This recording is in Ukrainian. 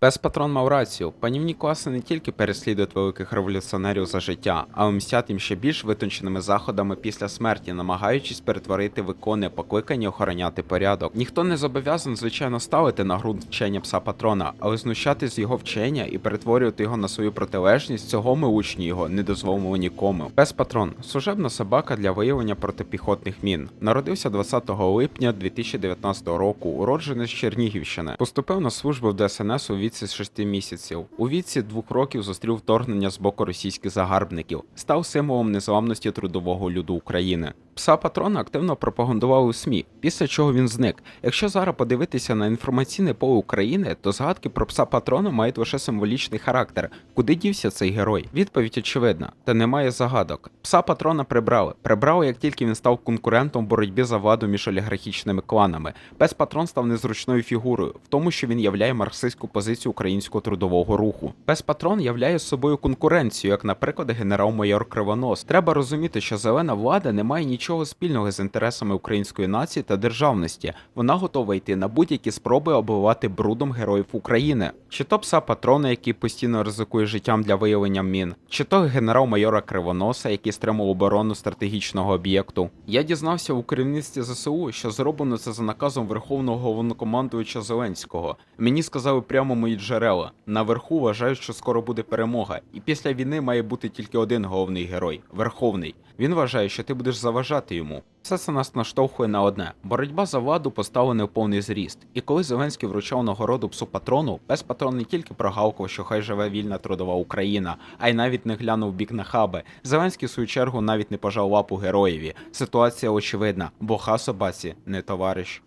Пес патрон мав рацію. Панівні класи не тільки переслідують великих революціонерів за життя, а й мстять їм ще більш витонченими заходами після смерті, намагаючись перетворити викони, покликані охороняти порядок. Ніхто не зобов'язаний, звичайно, ставити на ґрунт вчення пса патрона, але знущатись з його вчення і перетворювати його на свою протилежність, цього ми учні його не дозволимо нікому. Пес патрон служебна собака для виявлення протипіхотних мін. Народився 20 липня 2019 року, уроджений з Чернігівщини. Поступив на службу в ДСНС у віці 6 місяців. У віці двох років зустрів вторгнення з боку російських загарбників, став символом незламності трудового люду України. Пса патрона активно пропагандували у СМІ, після чого він зник. Якщо зараз подивитися на інформаційне поле України, то згадки про пса патрона мають лише символічний характер. Куди дівся цей герой? Відповідь очевидна, та немає загадок. Пса патрона прибрали. Прибрали, як тільки він став конкурентом в боротьбі за владу між олігархічними кланами. Пес патрон став незручною фігурою, в тому, що він являє марксистську позицію українського трудового руху. Пес патрон являє собою конкуренцію, як, наприклад, генерал-майор Кривонос. Треба розуміти, що зелена влада не має нічого спільного з інтересами української нації та державності. Вона готова йти на будь-які спроби обливати брудом героїв України. Чи то пса патрона, який постійно ризикує життям для виявлення мін, чи то генерал-майора Кривоноса, який стримував оборону стратегічного об'єкту. Я дізнався у керівництві ЗСУ, що зроблено це за наказом Верховного головнокомандуюча Зеленського. Мені сказали прямо мої джерела. Наверху вважають, що скоро буде перемога, і після війни має бути тільки один головний герой верховний. Він вважає, що ти будеш заважати йому. Все це нас наштовхує на одне: боротьба за владу поставлена в повний зріст. І коли Зеленський вручав нагороду псу патрону, пес патрон не тільки прогавкав, що хай живе вільна трудова Україна, а й навіть не глянув бік на хаби. Зеленський, в свою чергу, навіть не пожав лапу героєві. Ситуація очевидна, бо ха собаці не товариш.